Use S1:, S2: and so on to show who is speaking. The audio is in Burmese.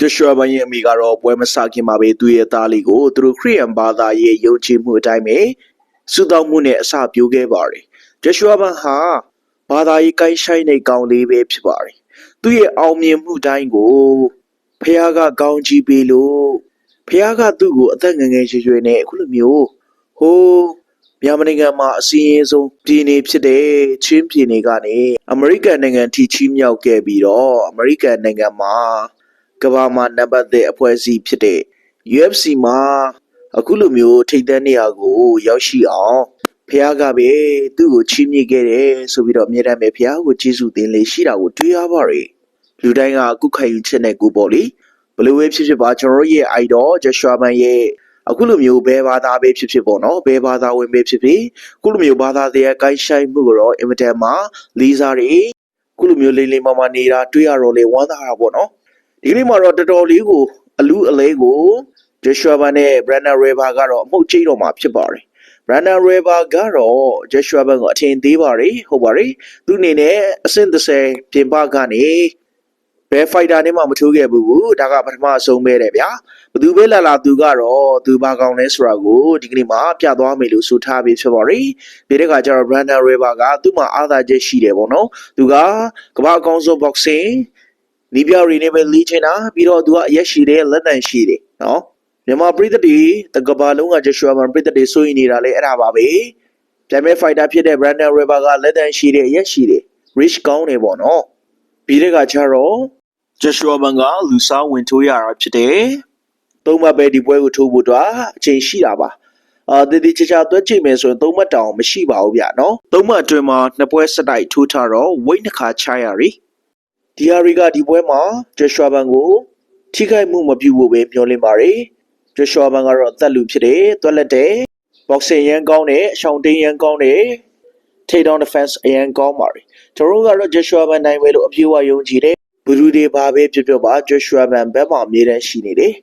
S1: ဂျရှွာဘန်ရဲ့အမိကတော့ပွဲမစခင်မှာပဲသူ့ရဲ့သားလေးကိုသူတို့ခရီးယန်ဘာသာရဲ့ယုံကြည်မှုအတိုင်းပဲစုတောင်းမှုနဲ့အစပြုခဲ့ပါတယ်ဂျရှွာဘန်ဟာဘာသာရေးကိုင်းဆိုင်တဲ့ကောင်လေးပဲဖြစ်ပါတယ်သူ့ရဲ့အောင်မြင်မှုတိုင်းကိုဖះကကောင်းချီးပေးလို့ဖះကသူ့ကိုအသက်ငယ်ငယ်ရွယ်ရွယ်နဲ့အခုလိုမျိုးဟိုးမြန်မာနိုင်ငံမှာအစင်းအဆုံးပြည်နေဖြစ်တဲ့ချင်းပြည်နေကနေအမေရိကန်နိုင်ငံထိချီးမြှောက်ခဲ့ပြီးတော့အမေရိကန်နိုင်ငံမှာ ကမ္ဘာမှာနံပါတ်1အဖွဲ့အစည်းဖြစ်တဲ့ UFC မှာအခုလိုမျိုးထိပ်တန်းနေရာကိုရောက်ရှိအောင်ဖះကပဲသူ့ကိုချီးမြှင့်ခဲ့တယ်ဆိုပြီးတော့အမြဲတမ်းပဲဖះကိုကျေးဇူးတင်လေးရှိတာကိုတွေ့ရပါတယ်လူတိုင်းကကုခိုင်ချက်နဲ့ကိုပေါ့လေဘယ်လိုပဲဖြစ်ဖြစ်ပါကျွန်တော်တို့ရဲ့ idol Joshua Man ရဲ့အခုလိုမျိုးဘယ်ဘာသာပဲဖြစ်ဖြစ်ပေါ့နော်ဘယ်ဘာသာဝင်ပဲဖြစ်ဖြစ်အခုလိုမျိုးဘာသာတရားကိုင်းဆိုင်မှုကိုတော့အင်မတန်မှလေးစားတယ်အခုလိုမျိုးလေးလေးမမနေတာတွေ့ရတော့လေဝမ်းသာတာပေါ့နော် ဒီကနေ့မှာတော့တော်တော်လေးကိုအလူအလဲကို Joshua Ban နဲ့ Brandon River ကတော့အမှုတ်ချိတ်တော့မှာဖြစ်ပါတယ်။ Brandon River ကတော့ Joshua Ban ကိုအထင်သေးပါတယ်ဟုတ်ပါတယ်။သူအနေနဲ့အဆင့်30ပြင်ပကနေဘယ် fighter နဲ့မှမထိုးခဲ့ဘူးဒါကပထမဆုံးပဲတဲ့ဗျာဘသူပဲလာလာသူကတော့သူဘာကောင်းလဲဆိုတာကိုဒီကနေ့မှာပြသွားမယ်လို့ဆိုထားပြီးဖြစ်ပါတယ်ဒီတဲ့ကကျတော့ Brandon River ကသူ့မှာအားသာချက်ရှိတယ်ပေါ့နော်သူကကမ္ဘာအကောင်းဆုံး boxing နီးပြရီနဲ့ပဲလီးချင်တာပြီးတော့သူကအရက်ရှိတယ်လက်တန်ရှိတယ်နော်မြန်မာပြည်သက်တွေတကဘာလုံးကဂျရှွာမန်ပြည်သက်တွေစိုးရင်နေတာလေအဲ့ဒါပါပဲပြိုင်မဲ့ဖိုက်တာဖြစ်တဲ့ Brandon River ကလက်တန်ရှိတယ်ရက်ရှိတယ် rich ကောင်းတယ်ပေါ့နော်ပြီးတဲ့ကကျတော့ဂျရှွာမန်ကလူစားဝင်ထိုးရတာဖြစ်တယ်သုံးမှတ်ပဲဒီပွဲကိုထိုးဖို့အတွက်အချိန်ရှိတာပါအာတည်တည်ချာချာသွက်ကြည့်မယ်ဆိုရင်သုံးမှတ်တောင်မရှိပါဘူးဗျနော်သုံးမှတ်အတွင်းမှာနှစ်ပွဲစတိုက်ထိုးထားတော့ weight နှစ်ခါချရရီ ဒီဟာရီကဒီပွဲမှာဂျရှွာဘန်ကိုထိခိုက်မှုမပြုဖို့ပဲမျှော်လင့်ပါတယ်ဂျရှွာဘန်ကတော့အသက်လူဖြစ်တယ်တွက်လက်တယ်ဘောက်ဆင်ရန်ကောင်းတယ်အရှောင်းတင်းရန်ကောင်းတယ်ထိတ်ဒေါင်းဒီဖက်စ်အရန်ကောင်းပါတယ်ကျွန်တော်တို့ကတော့ဂျရှွာဘန်နိုင်ပဲလို့အပြေအဝယုံကြည်တယ်ဘလူးတွေဘာပဲဖြစ်ဖြစ်ပါဂျရှွာဘန်ဘက်မှာအမြဲတမ်းရှိနေတယ်